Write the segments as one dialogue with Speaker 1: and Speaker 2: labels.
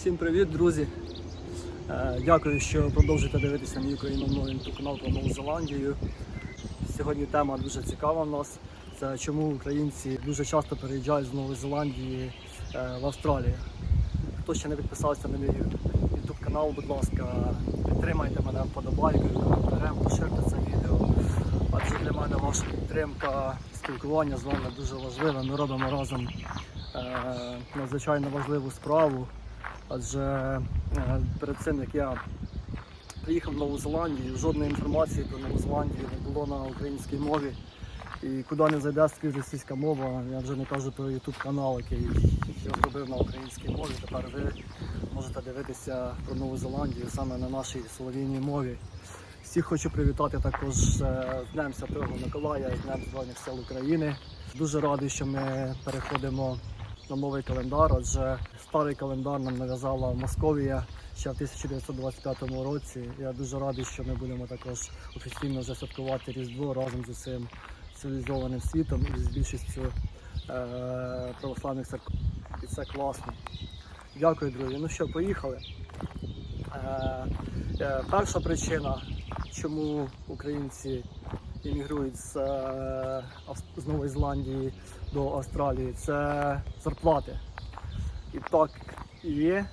Speaker 1: Всім привіт, друзі! Е, Дякую, що продовжуєте дивитися мій україномовний канал про Нову Зеландію. Сьогодні тема дуже цікава в нас. Це чому українці дуже часто переїжджають з Нової Зеландії е, в Австралію. Хто ще не підписався на мій YouTube канал, будь ласка, підтримайте мене вподобайкою, коментарем, поширте це відео. Адже для мене ваша підтримка, спілкування з вами дуже важливе. Ми робимо разом е, надзвичайно важливу справу. Адже е, перед цим як я приїхав в Нову Зеландію, жодної інформації про Нову Зеландію не було на українській мові. І куди не зайде скрізь російська мова, я вже не кажу про YouTube канал, який я зробив на українській мові. Тепер ви можете дивитися про Нову Зеландію саме на нашій солов'їній мові. Всіх хочу привітати також е, з Днем Святого Миколая, з Днем Збройних сил України. Дуже радий, що ми переходимо на новий календар, адже старий календар нам нав'язала Московія ще в 1925 році. Я дуже радий, що ми будемо також офіційно вже святкувати Різдво разом з усім цивілізованим світом і з більшістю е, православних церков. І це класно. Дякую, друзі. Ну що, поїхали. Е, е, перша причина, чому українці іммігрують з, е, з Нової Зеландії до Австралії, це зарплати. І так і є.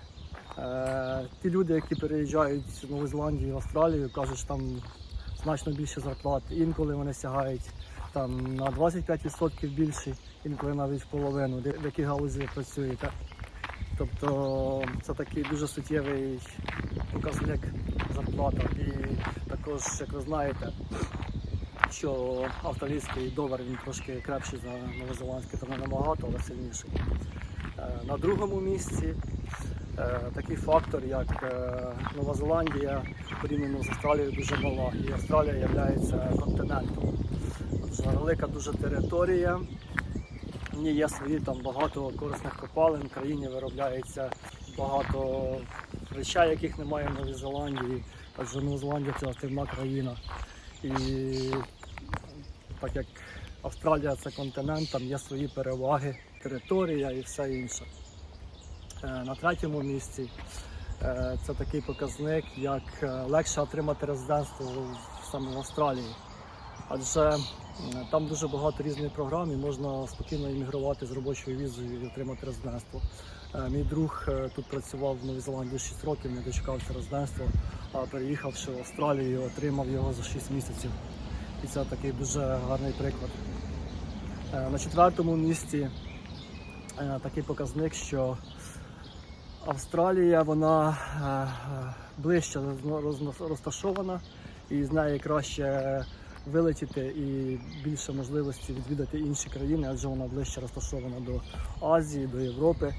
Speaker 1: Е, ті люди, які переїжджають з Нової Зеландії в Австралію, кажуть, що там значно більше зарплат. Інколи вони сягають там на 25% більше, інколи навіть в половину, де- в якій галузі працюєте. Тобто це такий дуже суттєвий показник зарплата. І також, як ви знаєте, що австралійський долар він трошки крепший за новозеландський, то не набагато, але сильніший. Е, На другому місці е, такий фактор, як е, Нова Зеландія порівняно з Австралією дуже мала. І Австралія є континентом. Отже, велика дуже територія. В ній є свої там багато корисних копалин, в країні виробляється багато речей, яких немає в Новій Зеландії, адже Нова Зеландія це активна країна. І так як Австралія це континент, там є свої переваги, територія і все інше. Е, На третьому місці е, це такий показник, як е, легше отримати резидентство саме в Австралії. Адже там дуже багато різних програм і можна спокійно іммігрувати з робочою візою і отримати резидентство. Мій друг тут працював в Новій Зеландії 6 років, не дочекався резидентства, а переїхавши в Австралію, отримав його за 6 місяців. І це такий дуже гарний приклад. Е, На четвертому місці е, такий показник, що Австралія вона е, ближче розташована і з неї краще вилетіти і більше можливості відвідати інші країни, адже вона ближче розташована до Азії, до Європи.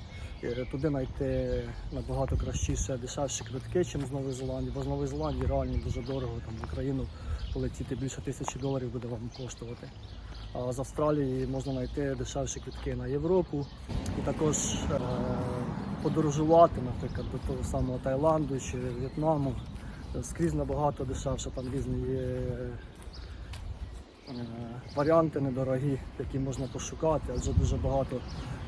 Speaker 1: Е, Туди знайти набагато кращіше, дешевші квитки, ніж з Нової Зеландії, бо з Нової Зеландії реально дуже дорого там в Україну полетіти більше тисячі доларів буде вам коштувати. А з Австралії можна знайти дешевші квитки на Європу і також е, подорожувати, наприклад, до того самого Таїланду чи В'єтнаму. Скрізь набагато дешевше, там різні е, варіанти недорогі, які можна пошукати, адже дуже багато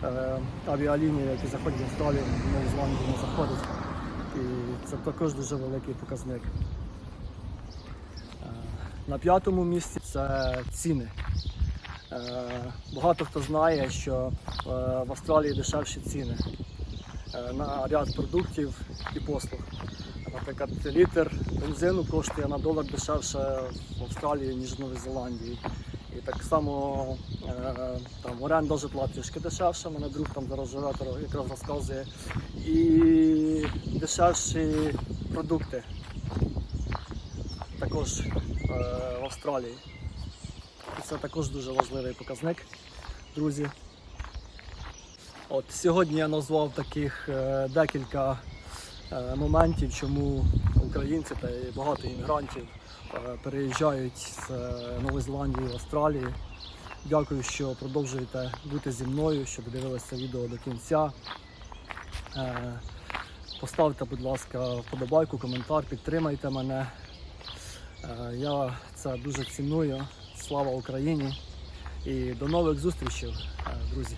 Speaker 1: е, авіаліній, які заходять в Австралію, в Нову Зеландію не заходять. І це також дуже великий показник. Е, На п'ятому місці це ціни. Е, Багато хто знає, що е, в Австралії дешевші ціни е, на ряд продуктів і послуг. Наприклад, літр бензину коштує на долар дешевше в Австралії, ніж в Новій Зеландії. І так само е, там оренда житла трішки дешевше, мене друг там зараз живе, якраз розказує. І дешевші продукти також е, в Австралії. Це також дуже важливий показник, друзі. От сьогодні я назвав таких е, декілька моментів, чому українці та багато іммігрантів е, переїжджають з е, Нової Зеландії в Австралію. Дякую, що продовжуєте бути зі мною, що дивилися відео до кінця. Е, Поставте, будь ласка, вподобайку, коментар, підтримайте мене. Е, Я це дуже ціную. Слава Україні! І до нових зустрічей, е, друзі!